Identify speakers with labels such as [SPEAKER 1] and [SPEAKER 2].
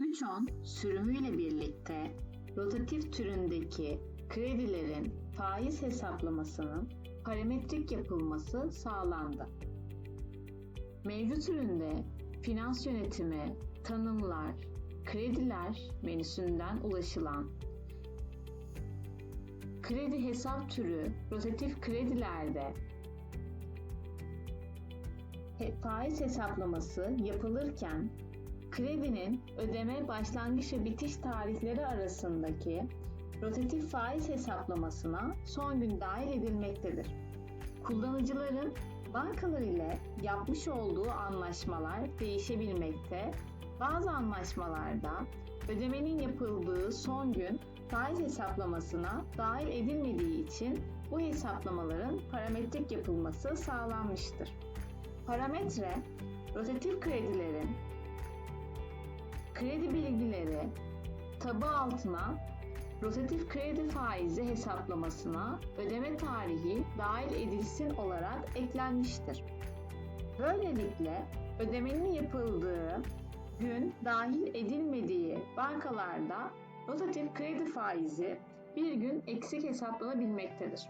[SPEAKER 1] 3.10 sürümüyle birlikte rotatif türündeki kredilerin faiz hesaplamasının parametrik yapılması sağlandı. Mevcut üründe finans yönetimi, tanımlar, krediler menüsünden ulaşılan kredi hesap türü rotatif kredilerde faiz hesaplaması yapılırken kredinin ödeme başlangıç ve bitiş tarihleri arasındaki rotatif faiz hesaplamasına son gün dahil edilmektedir. Kullanıcıların bankalar ile yapmış olduğu anlaşmalar değişebilmekte. Bazı anlaşmalarda ödemenin yapıldığı son gün faiz hesaplamasına dahil edilmediği için bu hesaplamaların parametrik yapılması sağlanmıştır. Parametre, rotatif kredilerin kredi bilgileri tabu altına rotatif kredi faizi hesaplamasına ödeme tarihi dahil edilsin olarak eklenmiştir. Böylelikle ödemenin yapıldığı gün dahil edilmediği bankalarda rotatif kredi faizi bir gün eksik hesaplanabilmektedir.